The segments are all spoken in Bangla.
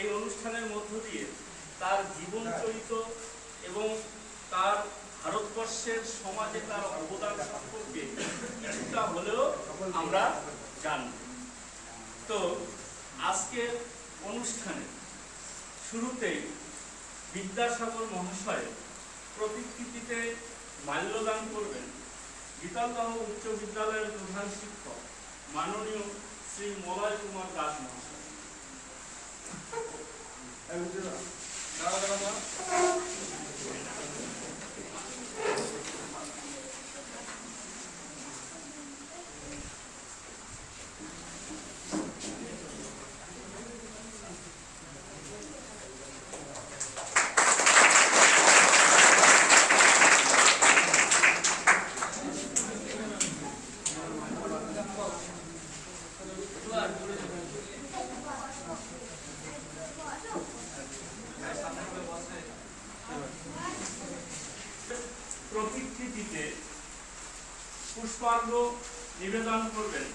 এই অনুষ্ঠানের মধ্য দিয়ে তার জীবন চরিত্র এবং তার ভারতবর্ষের সমাজে তার অবদান সম্পর্কে কিছুটা হলেও আমরা জানব। তো আজকের অনুষ্ঠানে শুরুতেই বিদ্যাসাগর মহাশয় প্রতিকৃতিতে মাল্যদান করবেন। গীতালদহ উচ্চ বিদ্যালয়ের প্রধান শিক্ষক মাননীয় শ্রী মলয় কুমার দাস মহাশয়। అభివృద్ధి రాదు కాదు. కదమ్మా পুষ্পার্ঘ নিবেদন করবেন।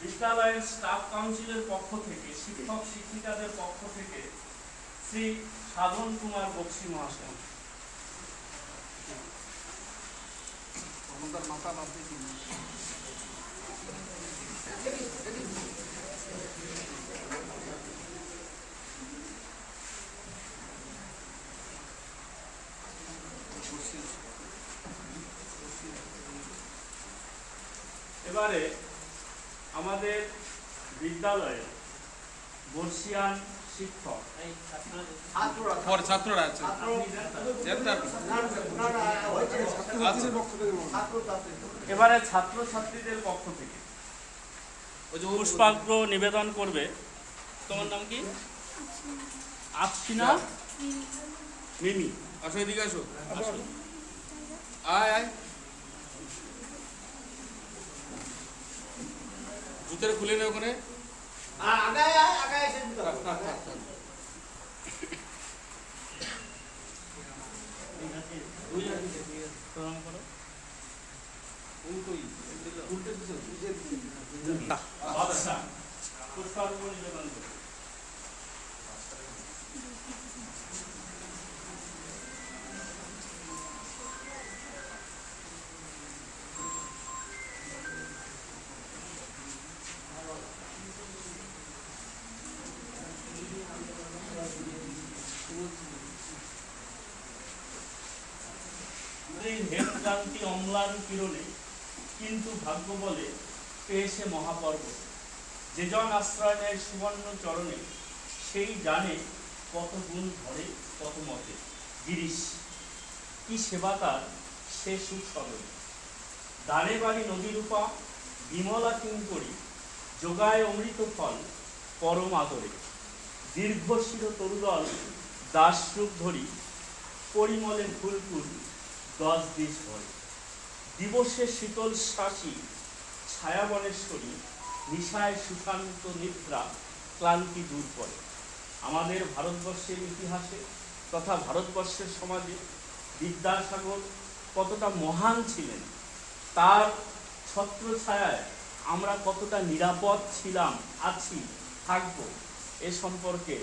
বিদ্যালয়ের স্টাফ কাউন্সিলের পক্ষ থেকে, শিক্ষক শিক্ষিকাদের পক্ষ থেকে শ্রী সাধন কুমার বক্সি মহাশয়। এবারে আমাদের বিদ্যালয়ে বর্ষিয়ান শিক্ষক। ছাত্ররা আছে। আচ্ছা। এবারে ছাত্র ছাত্রীদের পক্ষ থেকে ওই যে নিবেদন করবে। তোমার নাম কি? আফসিনা? মিমি। আসো এদিকে আসো। আয় আয়। জুতোটা খুলে নে ওখানে। থাক, হেমকান্তি অম্লান কিরণে, কিন্তু ভাগ্য বলে পেয়েছে মহাপর্ব। যে জন আশ্রয় নেয় সুবর্ণ চরণে, সেই জানে কত গুণ ধরে, কত মতে। গিরিশ, কি সেবা তার, সে সুখ সরল দানে বাড়ি নদীরূপা বিমলা কিঙ্করি যোগায় অমৃত ফল, পরম আদরে। দীর্ঘশির তরুদল দাসরূপ ধরি, পরিমলে ফুলফুল দশ দিশ ভরে দিবসে শীতল শাসী, ছায়াবনেশ্বরী, নিশায় সুশান্ত নিদ্রা, ক্লান্তি দূর করে। আমাদের ভারতবর্ষের ইতিহাসে তথা ভারতবর্ষের সমাজে বিদ্যাসাগর কতটা মহান ছিলেন, তার ছত্রছায়ায় আমরা কতটা নিরাপদ ছিলাম, আছি, থাকব, এ সম্পর্কে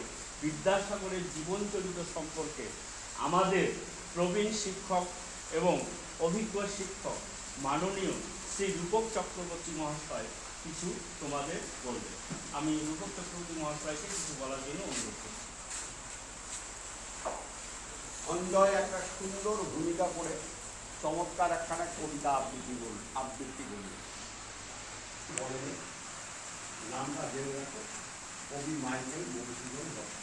বিদ্যাসাগরের জীবনচরিত সম্পর্কে আমাদের প্রবীণ শিক্ষক এবং অভিজ্ঞ শিক্ষক মাননীয় শ্রী রূপক চক্রবর্তী মহাশয় কিছু তোমাদের বলবে। আমি রূপক চক্রবর্তী মহাশয়কে কিছু বলার জন্য অনুরোধ করছি। সঞ্জয় একটা সুন্দর ভূমিকা করে চমৎকার একখানা কবিতা আবৃত্তি করল আবৃত্তি বলেন। নামটা জেনে কবি মাইকেল মধুসূদন দত্ত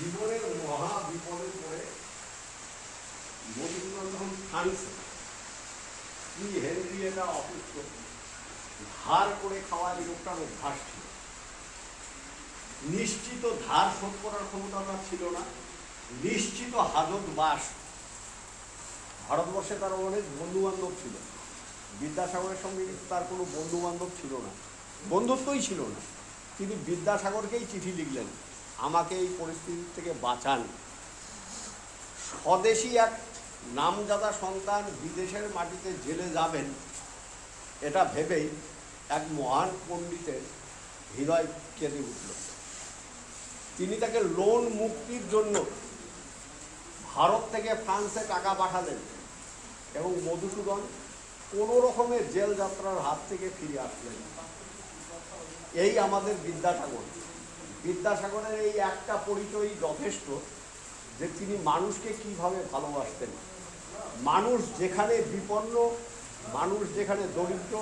জীবনের মহা বিপদে পড়ে মধুসূদন যখন ফ্রান্সে কি হেনরিয়েটা অসুস্থ। ধার করে খাওয়া এই লোকটার অভ্যাস ছিল। নিশ্চিত ধার শোধ করার ক্ষমতা তার ছিল না। নিশ্চিত হাজত বাস। ভারতবর্ষে তার অনেক বন্ধু বান্ধব ছিল। বিদ্যাসাগরের সঙ্গে তার কোনো বন্ধু বান্ধব ছিল না। বন্ধুত্বই ছিল না। তিনি বিদ্যাসাগরকেই চিঠি লিখলেন। আমাকে এই পরিস্থিতি থেকে বাঁচান। স্বদেশী এক নামজাদা সন্তান বিদেশের মাটিতে জেলে যাবেন, এটা ভেবেই এক মহান পণ্ডিতের হৃদয় কেঁদে উঠল। তিনি তাকে লোন মুক্তির জন্য ভারত থেকে ফ্রান্সে টাকা পাঠালেন এবং মধুসূদন কোনো রকমের জেল যাত্রার হাত থেকে ফিরে আসলেন। এই আমাদের বিদ্যাসাগর। বিদ্যাসাগরের এই একটা পরিচয় যথেষ্ট যে তিনি মানুষকে কীভাবে ভালোবাসতেন। মানুষ যেখানে বিপন্ন, মানুষ যেখানে দরিদ্র,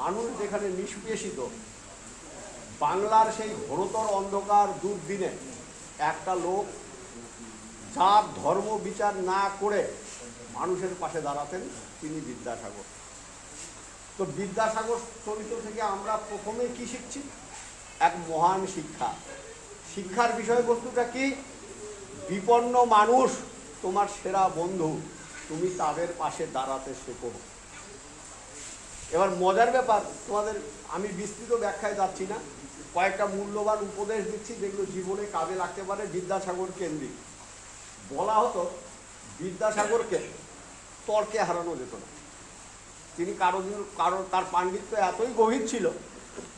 মানুষ যেখানে নিষ্পেষিত, বাংলার সেই ঘোরতর অন্ধকার দুর্দিনে একটা লোক যার ধর্ম বিচার না করে মানুষের পাশে দাঁড়াতেন তিনি বিদ্যাসাগর। তো বিদ্যাসাগর চরিত্র থেকে আমরা প্রথমে কি শিখছি? এক মহান শিক্ষা। শিক্ষার বিষয়বস্তুটা কি? বিপন্ন মানুষ তোমার সেরা বন্ধু, তুমি তাদের পাশে দাঁড়াতে শেখো। এবার মজার ব্যাপার, তোমাদের আমি বিস্তৃত ব্যাখ্যায় যাচ্ছি না। কয়েকটা মূল্যবান উপদেশ দিচ্ছি, যেগুলো জীবনে কাজে লাগতে পারে বিদ্যাসাগর কেন্দ্রিক। বলা হতো বিদ্যাসাগরকে তর্কে হারানো যেত না। তিনি কারও কারও তার পাণ্ডিত্য এতই গভীর ছিল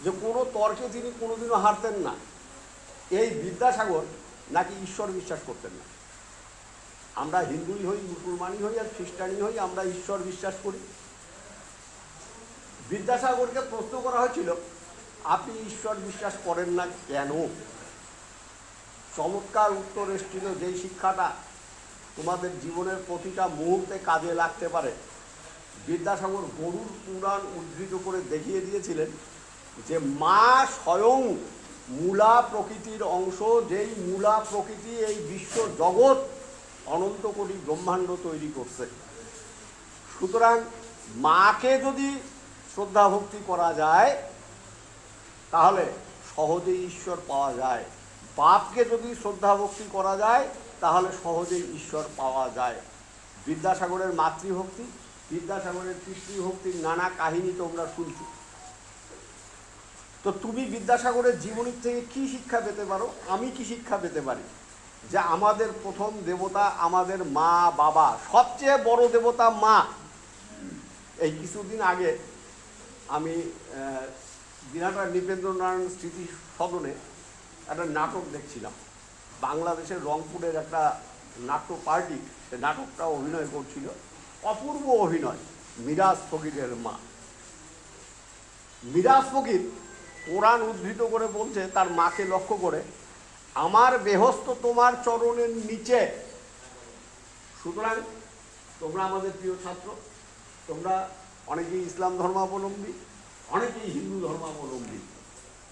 যে কোনো তর্কে তিনি কোনোদিনও হারতেন না। এই বিদ্যাসাগর নাকি ঈশ্বর বিশ্বাস করতেন না। আমরা হিন্দুই হই, মুসলমানই হই আর খ্রিস্টানই হই, আমরা ঈশ্বর বিশ্বাস করি। বিদ্যাসাগরকে প্রশ্ন করা হয়েছিল, আপনি ঈশ্বর বিশ্বাস করেন না কেন? চমৎকার উত্তর এসেছিল, যেই শিক্ষাটা তোমাদের জীবনের প্রতিটা মুহূর্তে কাজে লাগতে পারে। বিদ্যাসাগর গরুর পুরাণ উদ্ধৃত করে দেখিয়ে দিয়েছিলেন যে মা স্বয়ং মূলা প্রকৃতির অংশ, যেই মূলা প্রকৃতি এই বিশ্ব জগৎ অনন্ত কোটি ব্রহ্মাণ্ড তৈরি করছে। সুতরাং মাকে যদি শ্রদ্ধা ভক্তি করা যায়, তাহলে সহজেই ঈশ্বর পাওয়া যায়। বাপকে যদি শ্রদ্ধা ভক্তি করা যায়, তাহলে সহজেই ঈশ্বর পাওয়া যায়। বিদ্যাসাগরের মাতৃভক্তি, বিদ্যাসাগরের পিতৃভক্তির নানা কাহিনী তোমরা শুনছো। তো তুমি বিদ্যাসাগরের জীবনীর থেকে কি শিক্ষা পেতে পারো? আমি কি শিক্ষা পেতে পারি? যে আমাদের প্রথম দেবতা আমাদের মা, বাবা, সবচেয়ে বড় দেবতা মা। এই কিছুদিন আগে আমি দিনহাটার নৃপেন্দ্রনারায়ণ স্মৃতি সদনে একটা নাটক দেখছিলাম। বাংলাদেশের রংপুরের একটা নাট্য পার্টি, সে নাটকটা অভিনয় করছিল। অপূর্ব অভিনয়, মিরাজ ফকিরের মা। মিরাজ ফকির কোরআন উদ্ধৃত করে বলছে, তার মাকে লক্ষ্য করে, আমার বেহস্ত তোমার চরণের নিচে সুতরাং তোমরা আমাদের প্রিয় ছাত্র, তোমরা অনেকেই ইসলাম ধর্মাবলম্বী, অনেকেই হিন্দু ধর্মাবলম্বী।